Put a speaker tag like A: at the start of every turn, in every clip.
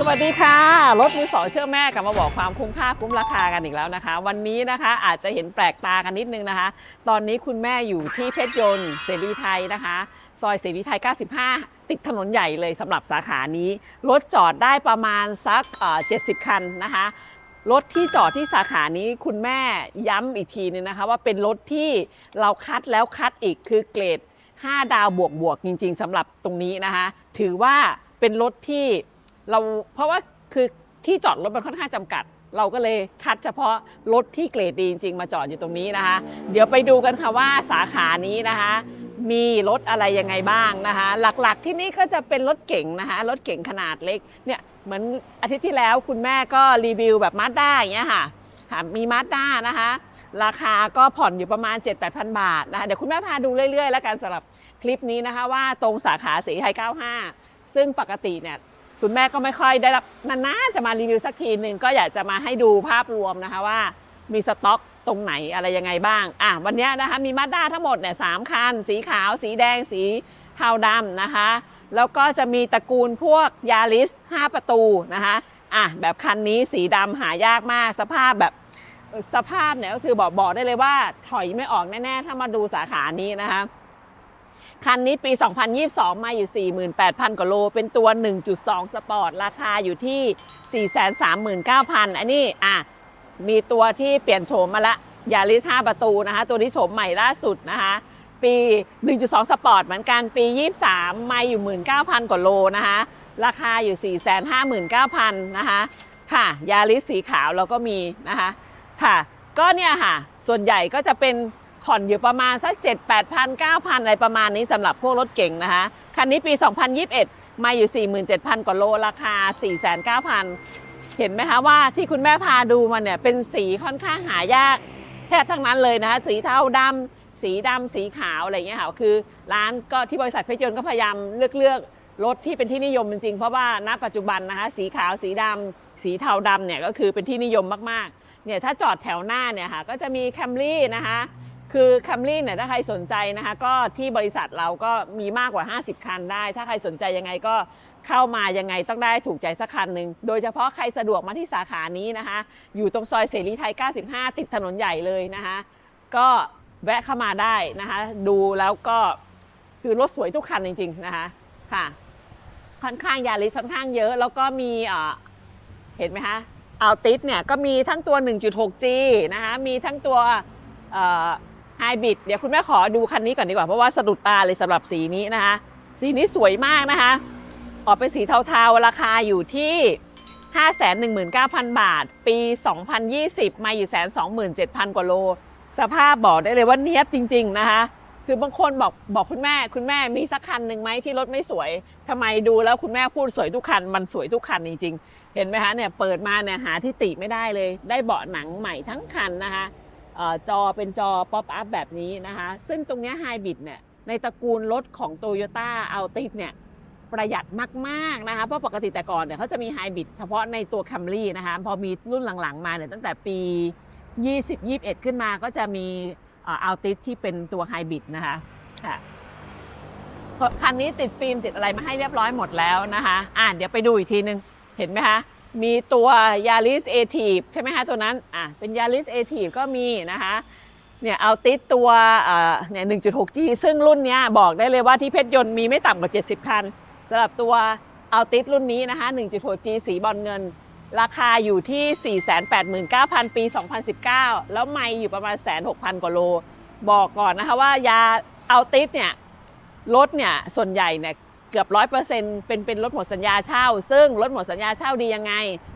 A: สวัสดีค่ะ รถมือสองเชื่อแม่กลับมาบอกความคุ้มค่าคุ้มราคากันอีกแล้วนะคะ วันนี้นะคะอาจจะเห็นแปลกตากันนิดนึงนะคะ ตอนนี้คุณแม่อยู่ที่เพชรยนต์เสรีไทยนะคะ ซอยเสรีไทย 95 ติดถนนใหญ่เลยสำหรับสาขานี้ รถจอดได้ประมาณสักเอ่อ70คันนะคะรถที่จอดที่สาขานี้คุณแม่ย้ำอีกทีนึงนะคะ ว่าเป็นรถที่เราคัดแล้วคัดอีกคือเกรด 5 ดาวบวกบวกจริง ๆสำหรับตรงนี้นะคะ ถือว่าเป็นรถที่ เราเพราะว่าคือที่จอดรถมันค่อนข้างจำกัด เราก็เลยคัดเฉพาะรถที่เกรดดีจริงๆมาจอดอยู่ตรงนี้นะคะ เดี๋ยวไปดูกันค่ะว่าสาขานี้นะคะ มีรถอะไรยังไงบ้างนะคะ หลักๆที่นี่ก็จะเป็นรถเก๋งนะคะรถเก๋งขนาดเล็กเนี่ยเหมือนอาทิตย์ที่แล้วคุณแม่ก็รีวิวแบบมาสด้าอย่างเงี้ยค่ะค่ะมีมาสด้านะคะ ราคาก็ผ่อนอยู่ประมาณ 7 8 0 0 0 บาทนะคะเดี๋ยวคุณแม่พาดูเรื่อยๆ แล้วกันสำหรับคลิปนี้นะคะว่าตรงสาขาสีไทย 95 ซึ่งปกติเนี่ย คุณแม่ก็ไม่ค่อยได้รับนานๆจะมารีวิวสักทีหนึ่งก็อยากจะมาให้ดูภาพรวมนะคะว่ามีสต็อกตรงไหนอะไรยังไงบ้างอะวันนี้นะคะมีมาด้าทั้งหมดเนี่ยสามคัน สีขาว สีแดง สีเทาดำนะคะ แล้วก็จะมีตระกูลพวกยาริส5ประตูนะคะอะแบบคันนี้สีดำหายากมากสภาพแบบสภาพเนี่ยก็คือบอกบอกได้เลยว่าถอยไม่ออกแน่ๆ ถ้ามาดูสาขานี้นะคะ คันนี้ปี 2022 มาอยู่ 48,000 กว่าโล เป็นตัว 1.2 สปอร์ต ราคาอยู่ที่ 439,000 อันนี้อะมีตัวที่เปลี่ยนโฉมมาละยาริส5ประตูนะคะ ตัวนี้โฉมใหม่ล่าสุดนะคะ ปี 1.2 สปอร์ตเหมือนกันปี 23 มาอยู่ 19,000 กว่าโลนะคะ ราคาอยู่ 459,000 นะคะ ค่ะ ยาริสสีขาวเราก็มีนะคะ ค่ะ ก็เนี่ยค่ะ ส่วนใหญ่ก็จะเป็น ผ่อนอยู่ประมาณสัก7 8 0 0 0 9,000 อะไรประมาณนี้สำหรับพวกรถเก่งนะคะ คันนี้ปี 2021 มาอยู่ 47,000 กว่าโลราคา 4,900เห็นไหมคะว่าที่คุณแม่พาดูมาเนี่ยเป็นสีค่อนข้างหายากแทบทั้งนั้นเลยนะคะสีเทาดำสีดำสีขาวอะไรอย่างเงี้ยค่ะคือร้านก็ที่บริษัทเพชรยนต์ก็พยายามเลือกเลือกรถที่เป็นที่นิยมจริงๆ เพราะว่าณปัจจุบันนะคะสีขาวสีดำสีเทาดำเนี่ยก็คือเป็นที่นิยมมากๆ เนี่ยถ้าจอดแถวหน้าเนี่ยค่ะก็จะมีแคมรี่นะคะ คือแคมรี่เนี่ยถ้าใครสนใจนะคะก็ที่บริษัทเราก็มีมากกว่า 50 คันได้ ถ้าใครสนใจยังไงก็เข้ามายังไงต้องได้ถูกใจสักคันหนึ่งโดยเฉพาะใครสะดวกมาที่สาขานี้นะคะ อยู่ตรงซอยเสรีไทย 95 ติดถนนใหญ่เลยนะคะ ก็แวะเข้ามาได้นะคะ ดูแล้วก็คือรถสวยทุกคันจริง ๆนะคะค่ะค่อนข้างยาริสค่อนข้างเยอะ แล้วก็มีเอ่อเห็นไหมคะอัลติสเนี่ยก็มีทั้งตัว 1.6G นะคะมีทั้งตัว ไฮบริดเดี๋ยวคุณแม่ขอดูคันนี้ก่อนดีกว่า เพราะว่าสะดุดตาเลยสำหรับสีนี้นะคะ สีนี้สวยมากนะคะ ออกเป็นสีเทาๆ ราคาอยู่ที่ 519,000 บาท ปี 2020 มาอยู่127,000 กว่าโล สภาพบอกได้เลยว่าเนี้ยบจริง ๆ นะคะ คือบางคนบอกบอกคุณแม่ คุณแม่มีสักคันหนึ่งไหมที่รถไม่สวยทำไมดูแล้วคุณแม่พูดสวยทุกคัน มันสวยทุกคันจริงๆ เห็นไหมคะเนี่ยเปิดมาเนี่ยหาที่ติไม่ได้เลย ได้เบาะหนังใหม่ทั้งคันนะคะ จอเป็นจอป๊อปอัพแบบนี้นะคะ ซึ่งตรงนี้ไฮบริดเนี่ยในตระกูลรถของ t o y ยต้าอัลติสเนี่ยประหยัดมาก ๆ นะคะ เพราะปกติแต่ก่อนเนี่ยเขาจะมีไฮบริดเฉพาะในตัว Camry นะคะ พอมีรุ่นหลัง ๆ มาเนี่ยตั้งแต่ปี 20 21 ขึ้นมาก็จะมีอัลติสที่เป็นตัวไฮบริดนะคะค่ะคันนี้ติดฟิล์มติดอะไรมาให้เรียบร้อยหมดแล้วนะคะ อะเดี๋ยวไปดูอีกทีนึง เห็นไหมคะ มีตัว Yaris a t i v ใช่ไหมคะตัวนั้นอะเป็น Yaris a t i v ก็มีนะคะเนี่ยเอาติดตัวเอ่อเนี่ย 1.6G ซึ่งรุ่นเนี้ยบอกได้เลยว่าที่เพชรยนต์มีไม่ต่ำกว่า 70 คันสำหรับตัวเอาติดรุ่นนี้นะคะ 1.6G สีบอลเงิน ราคาอยู่ที่ 489,000 ปี 2019 แล้วไม่อยู่ประมาณ16,000 กว่าโล บอกก่อนนะคะว่ายาเอาติดเนี่ยรถเนี่ยส่วนใหญ่เนี่ย เกือบร้อยเปอร์เซ็นต์เป็นเป็นรถหมดสัญญาเช่า ซึ่งรถหมดสัญญาเช่าดียังไง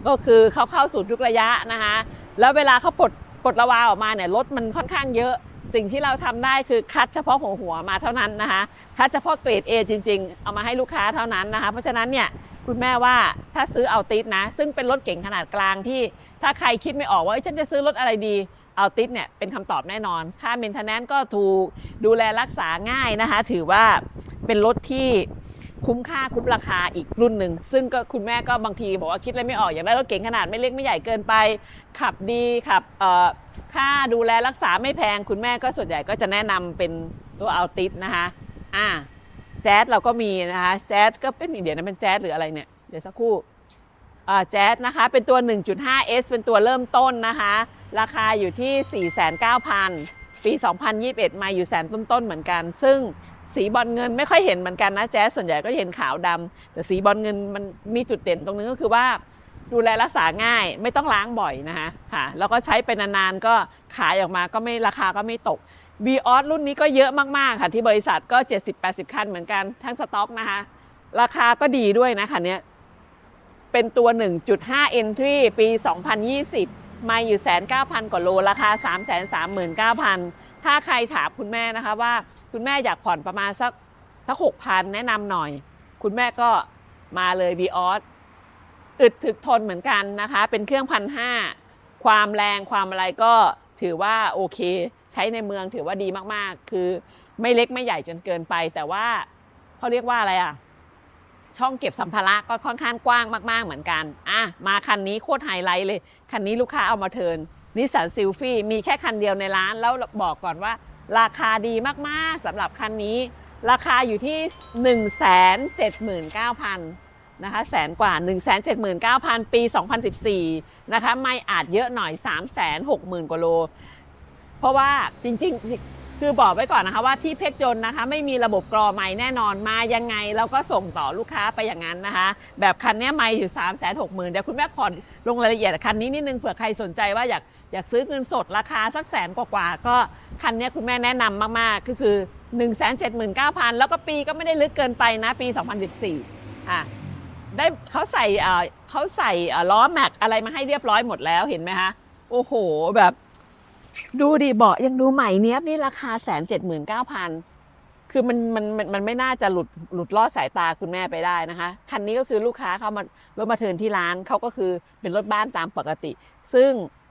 A: ก็คือเขาเข้าสู่ทุกระยะนะคะแล้วเวลาเขาปลดปลดระวาออกมาเนี่ยรถมันค่อนข้างเยอะสิ่งที่เราทำได้คือคัดเฉพาะหัวหัวมาเท่านั้นนะคะคัดเฉพาะเกรด A จริง ๆ เอามาให้ลูกค้าเท่านั้นนะคะ เพราะฉะนั้นเนี่ยคุณแม่ว่าถ้าซื้อเอาติสนะ ซึ่งเป็นรถเก่งขนาดกลางที่ ถ้าใครคิดไม่ออกว่าฉันจะซื้อรถอะไรดีเอาติสเนี่ยเป็นคำตอบแน่นอน ค่าเมนเทนแนนก็ถูกดูแลรักษาง่ายนะคะ ถือว่าเป็นรถที่ คุ้มค่าคุ้มราคาอีกรุ่นหนึ่งซึ่งก็คุณแม่ก็บางทีบอกว่าคิดอะไรไม่ออกอยากได้รถเก๋งขนาดไม่เล็กไม่ใหญ่เกินไป ขับดีขับค่าดูแลรักษาไม่แพง คุณแม่ก็ส่วนใหญ่ก็จะแนะนำเป็นตัวเอัลติสนะคะอ่าแจ๊สเราก็มีนะคะแจ๊สก็เป็นเดี๋ยวนะเป็นแจ๊สหรืออะไรเนี่ยเดี๋ยวสักครู่แจ๊สนะคะเป็นตัว 1.5S เป็นตัวเริ่มต้นนะคะ ราคาอยู่ที่ 49,000 ปี 2021 มาอยู่แสนต้นๆเหมือนกัน ซึ่งสีบอลเงินไม่ค่อยเห็นเหมือนกันนะแจ๊สส่วนใหญ่ก็เห็นขาวดำแต่สีบอลเงินมันมีจุดเด่นตรงนึงก็คือว่าดูแลรักษาง่ายไม่ต้องล้างบ่อยนะคะค่ะแล้วก็ใช้ไปนานๆก็ขายออกมาก็ไม่ราคาก็ไม่ตก v ีออสรุ่นนี้ก็เยอะมากๆค่ะที่บริษัทก็ 70-80 คันเหมือนกันทั้งสต็อกนะคะ ราคาก็ดีด้วยนะคันเนี้ยเป็นตัว 1.5 entry ปี 2020 มาอยู่แสนเก้าพันกว่าโลราคา3 3 9 0 0 0ถ้าใครถามคุณแม่นะคะว่าคุณแม่อยากผ่อนประมาณสักสักหกพันแนะนำหน่อย คุณแม่ก็มาเลย v ีออสอึดถึกทนเหมือนกันนะคะ เป็นเครื่องพันห้าความแรงความอะไรก็ถือว่าโอเค ใช้ในเมืองถือว่าดีมากๆ คือไม่เล็กไม่ใหญ่จนเกินไป แต่ว่าเขาเรียกว่าอะไรอะ ช่องเก็บสัมภาระก็ค่อนข้างกว้างมากๆเหมือนกันอะมาคันนี้โคตรไฮไลท์เลย คันนี้ลูกค้าเอามาเทินนิสสันซิลฟี่มีแค่คันเดียวในร้าน แล้วบอกก่อนว่า ราคาดีมากๆสำหรับคันนี้ ราคาอยู่ที่ 179,000นะคะแสนกว่า 179,000 ปี 2014 นะคะไม่อาจเยอะหน่อย 360,000กว่าโล เพราะว่าจริงๆ คือบอกไว้ก่อนนะคะว่าที่เพชรยนต์นะคะ ไม่มีระบบกรอไม้แน่นอนมายังไงเราก็ส่งต่อลูกค้าไปอย่างนั้นนะคะ แบบคันนี้ไม่อยู่ 3 6 0 0 0 0เดี๋ยวคุณแม่ขอลงรายละเอียดคันนี้นิดนึงเผื่อใครสนใจว่าอยากอยากซื้อเงินสดราคาสักแสนกว่าๆก็คันนี้คุณแม่แนะนำมากๆ ก็คือ 1 7 9 0 0 0 แล้วก็ปีก็ไม่ได้ลึกเกินไปนะปี 2014อะได้เขาใส่เขาใส่ล้อแม็กอะไรมาให้เรียบร้อยหมดแล้วเห็นไหมคะโอ้โหแบบ ดูดิเบาะยังดูใหม่เนี้ยบนี่ราคาแสนเจ็ดหมื่นเก้าพันคือมันมันมันมันไม่น่าจะหลุดหลุดลอดสายตาคุณแม่ไปได้นะคะ คันนี้ก็คือลูกค้าเข้ามารถมาเทินที่ร้านเขาก็คือเป็นรถบ้านตามปกติ ซึ่ง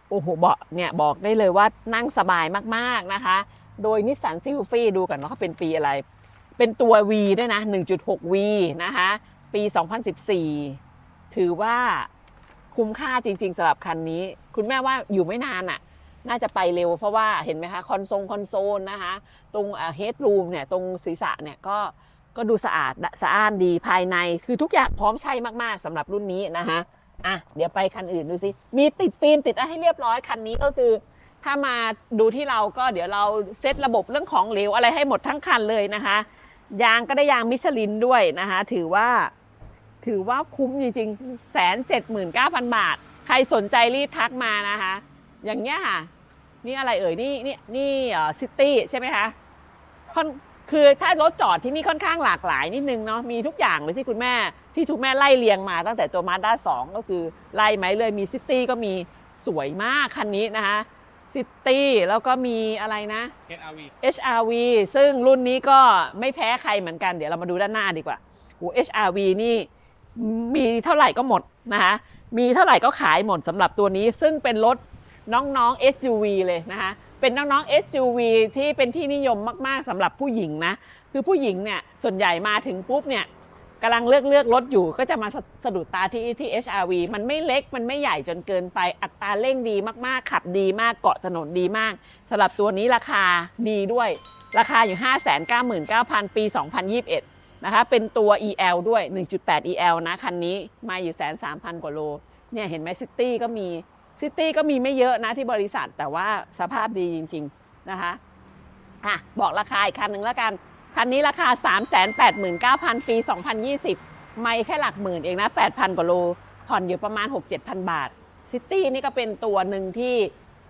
A: โอ้โหเบาะเนี่ยบอกได้เลยว่านั่งสบายมากๆนะคะ โดยนิสสันซิลฟี่ดูกันว่าเขาเป็นปีอะไร เป็นตัว V ด้วยนะ 1.6V นะคะ ปี 2014 ถือว่าคุ้มค่าจริง ๆสำหรับคันนี้ คุณแม่ว่าอยู่ไม่นานอะ่ะ น่าจะไปเร็วเพราะว่าเห็นไหมคะคอนโซลคอนโซลนะคะตรงเฮดรูมเนี่ยตรงศีรษะเนี่ยก็ก็ดูสะอาดสะอ้านดีภายในคือทุกอย่างพร้อมใช้มากๆสำหรับรุ่นนี้นะคะอะเดี๋ยวไปคันอื่นดูสิมีติดฟิล์มติดอะไรให้เรียบร้อยคันนี้ก็คือ ถ้ามาดูที่เราก็เดี๋ยวเราเซตระบบเรื่องของเหลวอะไรให้หมดทั้งคันเลยนะคะยางก็ได้ยางมิชลินด้วยนะคะถือว่าถือว่าคุ้มจริงๆแสนเจ็ดหมื่นเก้าพันบาท ใครสนใจรีบทักมานะคะ อย่างเงี้ยค่ะ นี่อะไรเอ่ย นี่นี่นี่ซิตี้ใช่ไหมคะค่อนคือถ้ารถจอดที่นี่ค่อนข้างหลากหลายนิดนึงเนาะมีทุกอย่างเลยที่คุณแม่ที่ทุกแม่ไล่เรียงมาตั้งแต่ตัวมาด้าสองก็คือไล่ไหมเลยมีซิตี้ก็มีสวยมากคันนี้นะคะซิตี้แล้วก็มีอะไรนะ
B: HRV
A: HRV ซึ่งรุ่นนี้ก็ไม่แพ้ใครเหมือนกัน เดี๋ยวเรามาดูด้านหน้าดีกว่าโอ้ HRV นี่มีเท่าไหร่ก็หมดนะคะมีเท่าไหร่ก็ขายหมดสำหรับตัวนี้ ซึ่งเป็นรถ น้องๆ SUV เลยนะคะเป็นน้องๆ SUV ที่เป็นที่นิยมมากๆสำหรับผู้หญิงนะคือผู้หญิงเนี่ยส่วนใหญ่มาถึงปุ๊บเนี่ยกำลังเลือกเลือกรถอยู่ก็จะมาสะสะดุดตาที่ที่ HRV มันไม่เล็กมันไม่ใหญ่จนเกินไปอัตราเร่งดีมากๆ ขับดีมากเกาะถนนดีมากสำหรับตัวนี้ราคาดีด้วย ราคาอยู่ 599,000 ปี 2021 นะคะ เป็นตัว EL ด้วย 1.8 EL นะ คันนี้มาอยู่แสนสามพันกว่าโล เนี่ยเห็นไหมซิตี้ก็มี ซิตี้ก็มีไม่เยอะนะที่บริษัทแต่ว่าสภาพดีจริง ๆ นะคะอะบอกราคาอีกคันหนึ่งแล้วกัน คันนี้ราคา 389,000 ปี 2020 ไม่แค่หลักหมื่นเองนะ 8,000 กว่าโล ผ่อนอยู่ประมาณ 6-7,000 บาทซิตี้นี่ก็เป็นตัวหนึ่งที่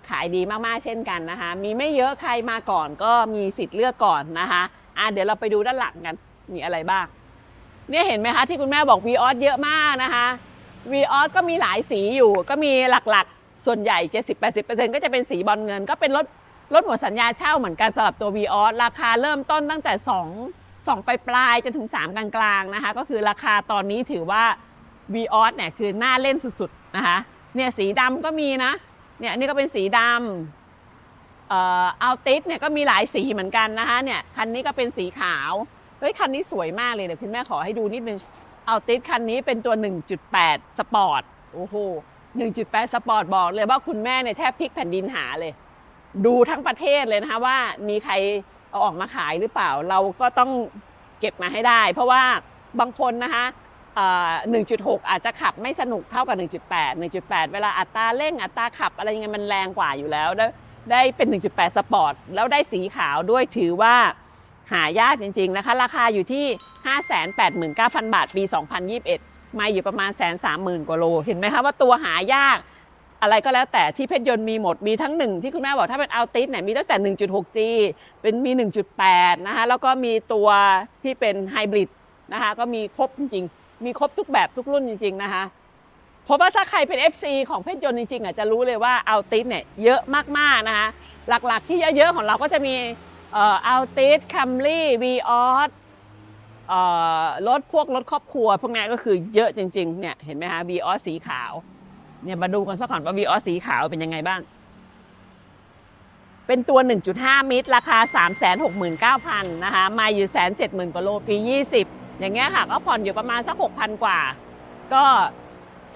A: ขายดีมากๆเช่นกันนะคะ มีไม่เยอะใครมาก่อนก็มีสิทธิ์เลือกก่อนนะคะอะเดี๋ยวเราไปดูด้านหลังกันมีอะไรบ้าง เนี่ยเห็นไหมคะที่คุณแม่บอก v ีออสเยอะมากนะคะ v ีออสก็มีหลายสีอยู่ก็มีหลักๆ ส่วนใหญ่ 70-80%ก็จะเป็นสีบอลเงิน ก็เป็นรถรถหมดสัญญาเช่าเหมือนกันสำหรับตัว v ีออสราคาเริ่มต้นตั้งแต่ 2 2 ปลายปลายจนถึง 3 กลางๆนะคะ ก็คือราคาตอนนี้ถือว่า v ีออสเนี่ยคือน่าเล่นสุดๆนะคะเนี่ยสีดำก็มีนะเนี่ยนี่ก็เป็นสีดำเอ่ออัลติสเนี่ยก็มีหลายสีเหมือนกันนะคะเนี่ยคันนี้ก็เป็นสีขาวเฮ้ยคันนี้สวยมากเลยเดี๋ยวคุณแม่ขอให้ดูนิดนึงเอาติสคันนี้เป็นตัว 1.8 สปอร์ตโอ้โห 1.8 สปอร์ตบอกเลยว่าคุณแม่เนี่ยแทบพลิกแผ่นดินหาเลย ดูทั้งประเทศเลยนะคะว่ามีใครเอาออกมาขายหรือเปล่า เราก็ต้องเก็บมาให้ได้ เพราะว่าบางคนนะคะ1.6 อาจจะขับไม่สนุกเท่ากับ 1.8 1.8 เวลาอัตราเร่งอัตราขับอะไรยังไงมันแรงกว่าอยู่แล้ว ได้เป็น 1.8 สปอร์ต แล้วได้สีขาวด้วยถือว่าหายากจริง ๆ นะคะ ราคาอยู่ที่ 589,000 บาท ปี 2021 มาอยู่ประมาณ130,000กว่าโล เห็นไหมคะว่าตัวหายาก อะไรก็แล้วแต่ที่เพชรยนต์มีหมดมีทั้งหนึ่งที่คุณแม่บอกถ้าเป็นอัลติสเนี่ยมีตั้งแต่ 1.6G เป็นมี 1.8 นะคะแล้วก็มีตัวที่เป็นไฮบริดนะคะก็มีครบจริงๆ มีครบทุกแบบทุกรุ่นจริง ๆ นะคะเพราะว่าถ้าใครเป็น FC ของเพชรยนต์จริงๆอะจะรู้เลยว่าอัลติสเนี่ยเยอะมากๆนะคะหลักๆที่เยอะๆของเราก็จะมีเอ่ออัลติสคัมรี่วีออส รถพวกรถครอบครัว พวกนี้ก็คือเยอะจริงๆเนี่ยเห็นไหมคะวีออสสีขาวเนี่ยมาดูกันสักก่อนว่าวีออสสีขาวเป็นยังไงบ้าง เป็นตัว 1.5 มิตร ราคา 369,000นะคะมาอยู่แสนเจ็ดหมื่นกว่าโลปี20 อย่างเงี้ยค่ะก็ผ่อนอยู่ประมาณสัก 6,000 กว่า ก็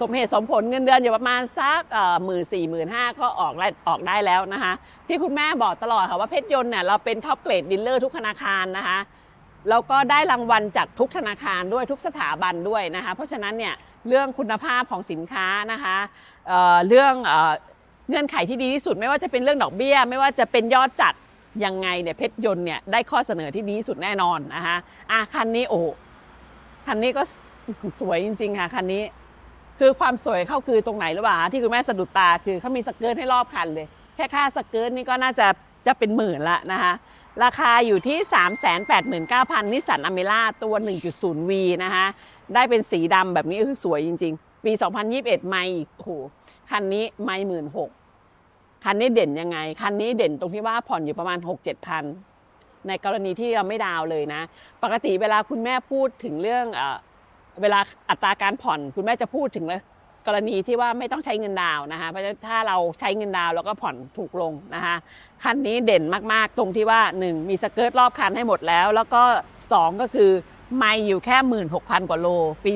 A: สมเหตุสมผลเงินเดือนอยู่ประมาณสักหมื่นสี่หมื่นห้าก็ออกได้ออกได้แล้วนะคะ ที่คุณแม่บอกตลอดค่ะว่าเพชรยนต์เนี่ยเราเป็นท็อปเกรดดิลเลอร์ทุกธนาคารนะคะ แล้วก็ได้รางวัลจากทุกธนาคารด้วยทุกสถาบันด้วยนะคะ เพราะฉะนั้นเนี่ยเรื่องคุณภาพของสินค้านะคะเเรื่องเอเงื่อนไขที่ดีที่สุด ไม่ว่าจะเป็นเรื่องดอกเบี้ย ไม่ว่าจะเป็นยอดจัดยังไงเนี่ยเพชรยนต์เนี่ยได้ข้อเสนอที่ดีที่สุดแน่นอนนะคะอะคันนี้โอ้คันนี้ก็สวยจริง ๆ ค่ะคันนี้ คือความสวยเข้าคือตรงไหนหรือเปล่าที่คุณแม่สะดุดตาคือเขามีสเกิร์ตให้รอบคันเลย แค่ค่าสเกิร์ตนี่ก็น่าจะ จะเป็นหมื่นละนะคะราคาอยู่ที่ 389,000นิสสันอเมร่าตัว 1.0V นะคะได้เป็นสีดำแบบนี้คือสวยจริง ๆ ปี 2021 ไม่โอ้โหคันนี้ไม่หมื่นหกคันนี้เด่นยังไง คันนี้เด่นตรงที่ว่าผ่อนอยู่ประมาณ 6-7พันในกรณีที่เราไม่ดาวเลยนะ ปกติเวลาคุณแม่พูดถึงเรื่องเวลาอัตราการผ่อน คุณแม่จะพูดถึง กรณีที่ว่าไม่ต้องใช้เงินดาวนะคะเพราะถ้าเราใช้เงินดาวแล้วก็ผ่อนถูกลงนะคะคันนี้เด่นมากๆ ตรงที่ว่า 1 มีสเกิร์ตรอบคันให้หมดแล้ว แล้วก็ 2 ก็คือไม่อยู่แค่ 16,000 กว่าโล ปี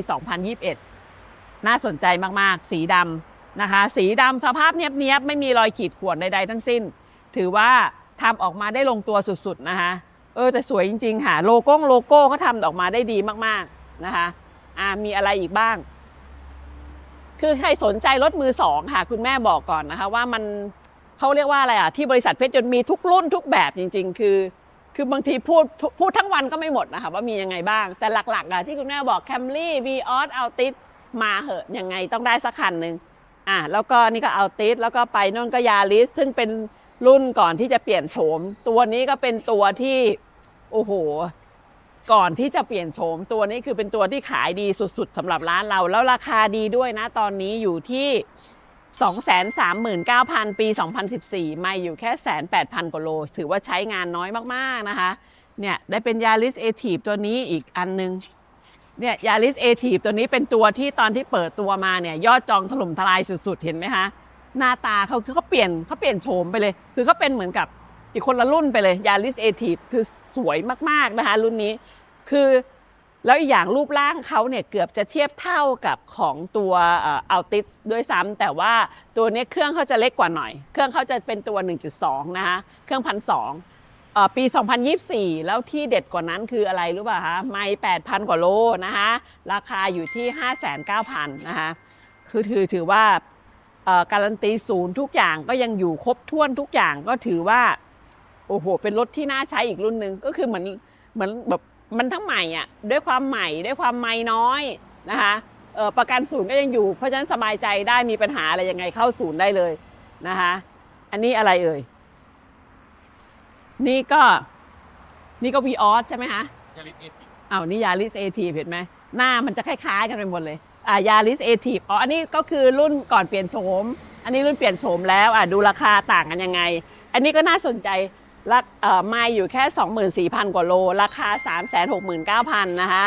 A: 2021 น่าสนใจมากๆ สีดำนะคะ สีดำสภาพเนียบๆ ไม่มีรอยขีดข่วนใดๆ ทั้งสิ้น ถือว่าทำออกมาได้ลงตัวสุดๆนะคะเออแต่สวยจริงๆค่ะโลโก้โลโก้ก็ทำออกมาได้ดีมากๆนะคะอ่ามีอะไรอีกบ้าง คือใครสนใจรถมือสองค่ะคุณแม่บอกก่อนนะคะว่ามันเขาเรียกว่าอะไรอะที่บริษัทเพชรยนต์มีทุกรุ่นทุกแบบจริง ๆ คือ คือบางทีพูดพูดทั้งวันก็ไม่หมดนะคะว่ามียังไงบ้าง แต่หลักๆอะที่คุณแม่บอกแคมรี่วีออสเอัลติสมาเหอะยังไงต้องได้สักคันหนึ่งอะแล้วก็นี่ก็เอัลติสแล้วก็ไปนู่นก็ยาริสซึ่งเป็นรุ่นก่อนที่จะเปลี่ยนโฉม ตัวนี้ก็เป็นตัวที่โอ้โห ก่อนที่จะเปลี่ยนโฉมตัวนี้คือเป็นตัวที่ขายดีสุดๆสำหรับร้านเรา แล้วราคาดีด้วยนะตอนนี้อยู่ที่ 239,000 ปี 2014 ไม่อยู่แค่18,000กว่าโล ถือว่าใช้งานน้อยมากๆนะคะ เนี่ยได้เป็นยาริสเอทีฟตัวนี้อีกอันนึงเนี่ยยาริสเอทีฟตัวนี้เป็นตัวที่ตอนที่เปิดตัวมาเนี่ยยอดจองถล่มทลายสุดๆ เห็นไหมคะ หน้าตาเขาคือเขาเปลี่ยนเขาเปลี่ยนโฉมไปเลย คือเขาเป็นเหมือนกับ อีกคนละรุ่นไปเลยยาริสเอทีฟคือสวยมากๆนะคะรุ่นนี้คือแล้วอีกอย่างรูปร่างเขาเนี่ยเกือบจะเทียบเท่ากับของตัวอัลติสด้วยซ้ำแต่ว่าตัวนี้เครื่องเขาจะเล็กกว่าหน่อย เครื่องเขาจะเป็นตัว 1.2 นะคะเครื่องพันสองปี 2024 แล้วที่เด็ดกว่านั้นคืออะไรรู้ป่ะคะไม่ 8,000 กว่าโลนะคะราคาอยู่ที่ 5,900นะคะคือถือถือว่าการันตีศูนย์ทุกอย่างก็ยังอยู่ครบถ้วนทุกอย่างก็ถือว่า โอ้โห เป็นรถที่น่าใช้อีกรุ่นหนึ่งก็คือเหมือนเหมือนแบบมันทั้งใหม่อะด้วยความใหม่ด้วยความไม่น้อยนะคะเอ่อประกันศูนย์ก็ยังอยู่ เพราะฉะนั้นสบายใจได้มีปัญหาอะไรยังไงเข้าศูนย์ได้เลยนะคะอันนี้อะไรเอ่ยนี่ก็นี่ก็วีออสใช่ไหมคะ
B: ยาริสเอที
A: อ้าวนี่ยาริสเอทีเห็นไหมหน้ามันจะคล้าย ๆ กันไปหมดเลยอ่ายาริสเอทีอ๋ออันนี้ก็คือรุ่นก่อนเปลี่ยนโฉมอันนี้รุ่นเปลี่ยนโฉมแล้วอะดูราคาต่างกันยังไง อันนี้ก็น่าสนใจ ราเอ่อไม่อยู่แค่ 24,000 กว่าโล ราคา 369,000 นะคะ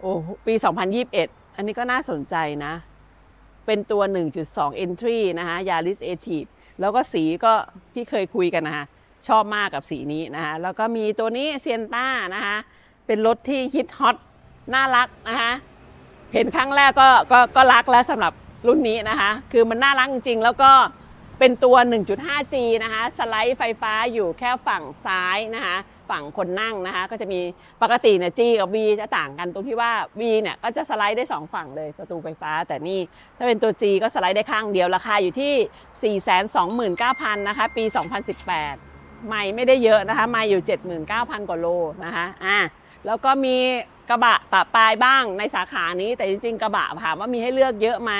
A: โอ้ปี 2021 อันนี้ก็น่าสนใจนะ เป็นตัว 1.2 entry นะคะยาริสเอทีแล้วก็สีก็ที่เคยคุยกันนะคะ ชอบมากกับสีนี้นะคะ แล้วก็มีตัวนี้เซียนต้านะคะ เป็นรถที่ฮิตฮอตน่ารักนะคะ เห็นครั้งแรกก็ก็ก็รักแล้วสำหรับรุ่นนี้นะคะ คือมันน่ารักจริงแล้วก็ เป็นตัว 1.5G นะคะสไลด์ไฟฟ้าอยู่แค่ฝั่งซ้ายนะคะฝั่งคนนั่งนะคะก็จะมีปกติเนี่ย G กับ V จะต่างกันตรงที่ว่า V เนี่ยก็จะสไลด์ได้ 2 ฝั่งเลยประตูไฟฟ้า แต่นี่ถ้าเป็นตัว G ก็สไลด์ได้ข้างเดียวราคาอยู่ที่ 429,000นะคะปี 2018 ไม่ไม่ได้เยอะนะคะ ไม่อยู่ 79,000 กว่าโลนะคะอะแล้วก็มีกระบะปะปลายบ้างในสาขานี้ แต่จริงๆ กระบะถามว่ามีให้เลือกเยอะไหม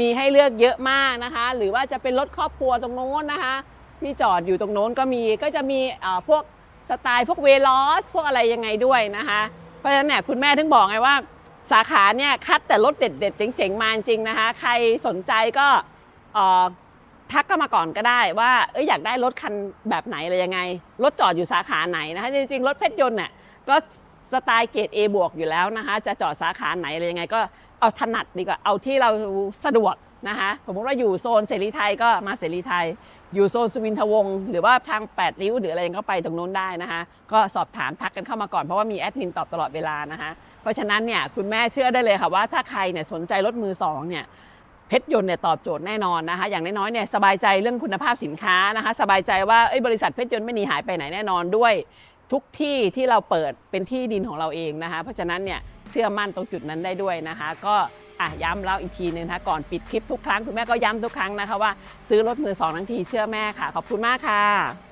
A: มีให้เลือกเยอะมากนะคะ หรือว่าจะเป็นรถครอบครัวตรงโน้นนะคะ ที่จอดอยู่ตรงโน้นก็มีก็จะมีเอ่อพวกสไตล์พวกเวลอสพวกอะไรยังไงด้วยนะคะ เพราะฉะนั้นเนี่ยคุณแม่ถึงบอกไงว่าสาขาเนี่ยคัดแต่รถเด็ดๆเจ๋งๆมาจริงนะคะ ใครสนใจก็เอ่อ ทักก็มาก่อนก็ได้ว่าเอยอยากได้รถคันแบบไหนอะไรยังไง รถจอดอยู่สาขาไหนนะคะจริงๆ รถเพชรยนต์เนี่ยก็สไตล์เกรด A บวกอยู่แล้วนะคะ จะจอดสาขาไหนอะไรยังไง ก็เอาถนัดดีกว่าเอาที่เราสะดวกนะคะสมมติว่าอยู่โซนเสรีไทยก็มาเสรีไทย อยู่โซนสุวินทวงศ์หรือว่าทาง 8 ริ้วหรืออะไรก็ไปตรงนู้นได้นะคะ ก็สอบถามทักกันเข้ามาก่อนเพราะว่ามีแอดมินตอบตลอดเวลานะคะ เพราะฉะนั้นเนี่ยคุณแม่เชื่อได้เลยค่ะว่าถ้าใครเนี่ยสนใจรถมือสองเนี่ย เพชรยนต์เนี่ยตอบโจทย์แน่นอนนะคะ อย่างน้อยๆเนี่ยสบายใจเรื่องคุณภาพสินค้านะคะ สบายใจว่าบริษัทเพชรยนต์ไม่หนีหายไปไหนแน่นอนด้วย ทุกที่ที่เราเปิดเป็นที่ดินของเราเองนะคะ เพราะฉะนั้นเนี่ยเชื่อมั่นตรงจุดนั้นได้ด้วยนะคะ ก็อะย้ำแล้วอีกทีนึงนะคะก่อนปิดคลิปทุกครั้งคุณแม่ก็ย้ำทุกครั้งนะคะว่าซื้อรถมือสองทั้งทีเชื่อแม่ค่ะ ขอบคุณมากค่ะ